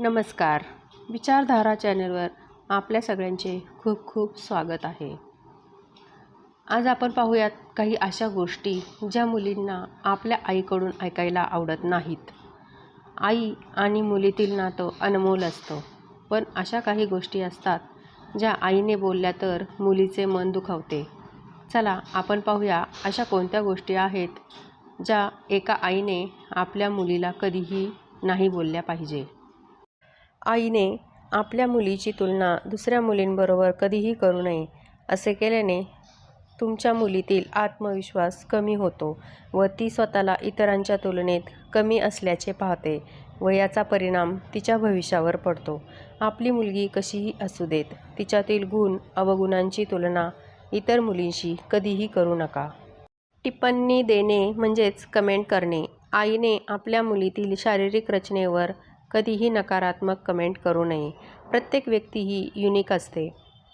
नमस्कार. विचारधारा चॅनलवर आपल्या सगळ्यांचे खूप खूप स्वागत आहे. आज आपण पाहूयात काही अशा गोष्टी ज्या मुलींना आपल्या आईकडून ऐकायला आवडत नाहीत. आई आणि मुलीतील नातं अनमोल असतं. पण अशा काही गोष्टी असतात ज्या आईने बोलल्या तर मुलीचे मन दुखावते. चला आपण पाहूया अशा कोणत्या गोष्टी आहेत ज्या एका आईने आपल्या मुलीला कधीही नाही बोलल्या पाहिजे. आईने आपल्या मुलीची तुलना दुसऱ्या मुलींबरोबर कधीही करू नये असे केल्याने तुमच्या मुलीतील आत्मविश्वास कमी होतो व ती स्वतःला इतरांच्या तुलनेत कमी असल्याचे पाहते व याचा परिणाम तिच्या भविष्यावर पडतो. आपली मुलगी कशीही असू देत तिच्यातील गुण अवगुणांची तुलना इतर मुलींशी कधीही करू नका. टिप्पणी देणे म्हणजेच कमेंट करणे. आईने आपल्या मुलीतील शारीरिक रचनेवर कधीही नकारात्मक कमेंट करू नये. प्रत्येक व्यक्ती ही युनिक असते.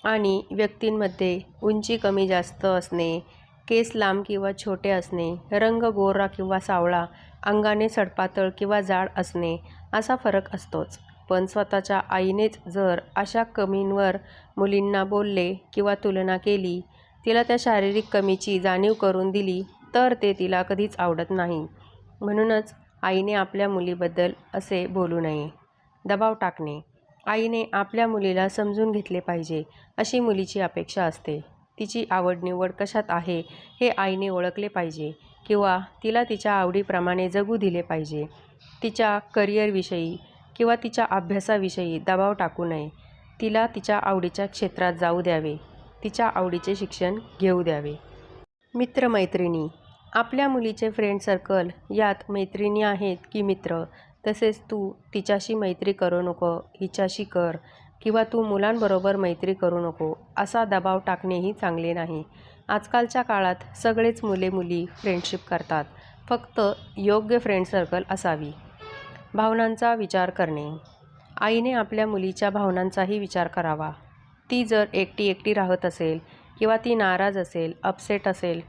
आणि व्यक्तींमध्ये उंची कमी जास्त असणे केस लांब किंवा छोटे असणे रंग गोरा किंवा सावळा अंगाने सडपातळ किंवा जाड असणे असा फरक असतोच. पण स्वतःच्या आईनेच जर अशा कमींवर मुलींना बोलले किंवा तुलना केली तिला त्या शारीरिक कमीची जाणीव करून दिली तर ते तिला कधीच आवडत नाही. म्हणूनच आईने आपल्या मुलीबद्दल असे बोलू नये. दबाव टाकणे. आईने आपल्या मुलीला समजून घेतले पाहिजे अशी मुलीची अपेक्षा असते. तिची आवड निवड कशात आहे हे आईने ओळखले पाहिजे किंवा तिला तिच्या आवडीप्रमाणे जगू दिले पाहिजे. तिच्या करिअरविषयी किंवा तिच्या अभ्यासाविषयी दबाव टाकू नये. तिला तिच्या आवडीच्या क्षेत्रात जाऊ द्यावे. तिच्या आवडीचे शिक्षण घेऊ द्यावे. मित्रमैत्रिणी आपल्या मुलीचे फ्रेंड सर्कल यात मैत्रिणी आहेत की मित्र तसेच तू तिच्याशी मैत्री करू नको हिच्याशी कर किंवा तू मुलांबरोबर मैत्री करू नको असा दबाव टाकणेही चांगले नाही. आजकालच्या काळात सगळेच मुले मुली फ्रेंडशिप करतात. फक्त योग्य फ्रेंड सर्कल असावी. भावनांचा विचार करणे. आईने आपल्या मुलीच्या भावनांचाही विचार करावा. ती जर एकटी एकटी राहत असेल किंवा ती नाराज असेल अपसेट असेल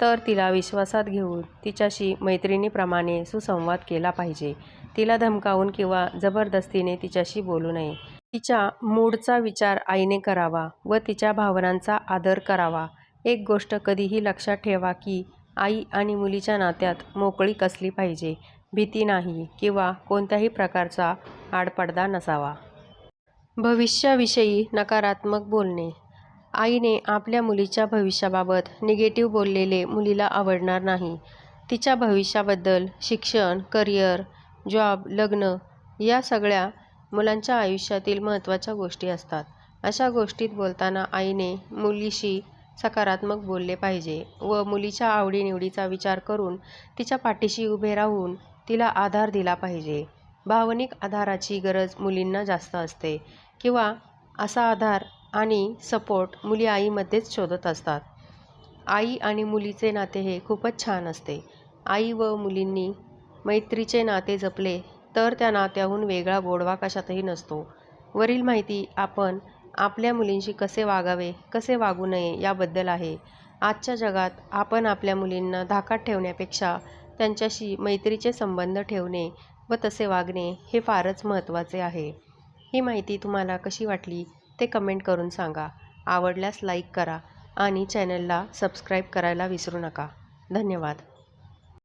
तर तिला विश्वासात घेऊन तिच्याशी मैत्रिणीप्रमाणे सुसंवाद केला पाहिजे. तिला धमकावून किंवा जबरदस्तीने तिच्याशी बोलू नये. तिच्या मूडचा विचार आईने करावा व तिच्या भावनांचा आदर करावा. एक गोष्ट कधीही लक्षात ठेवा की आई आणि मुलीच्या नात्यात मोकळीक असली पाहिजे भीती नाही किंवा कोणत्याही प्रकारचा आडपडदा नसावा. भविष्याविषयी नकारात्मक बोलणे. आईने आपल्या मुलीच्या भविष्याबाबत निगेटिव्ह बोललेले मुलीला आवडणार नाही. तिच्या भविष्याबद्दल शिक्षण करिअर जॉब लग्न या सगळ्या मुलांच्या आयुष्यातील महत्त्वाच्या गोष्टी असतात. अशा गोष्टीत बोलताना आईने मुलीशी सकारात्मक बोलले पाहिजे व मुलीच्या आवडीनिवडीचा विचार करून तिच्या पाठीशी उभे राहून तिला आधार दिला पाहिजे. भावनिक आधाराची गरज मुलींना जास्त असते किंवा असा आधार आणि सपोर्ट मुली आईमध्येच शोधत असतात. आई आणि मुलीचे नाते हे खूपच छान असते. आई व मुलींनी मैत्रीचे नाते जपले तर त्या नात्याहून वेगळा गोडवा कशातही नसतो. वरील माहिती आपण आपल्या मुलींशी कसे वागावे कसे वागू नये याबद्दल आहे. आजच्या जगात आपण आपल्या मुलींना धाकात ठेवण्यापेक्षा त्यांच्याशी मैत्रीचे संबंध ठेवणे व तसे वागणे हे फारच महत्त्वाचे आहे. ही माहिती तुम्हाला कशी वाटली? ते कमेंट करून सांगा. आवडल्यास लाईक करा आणि चॅनलला सबस्क्राईब करायला विसरू नका. धन्यवाद.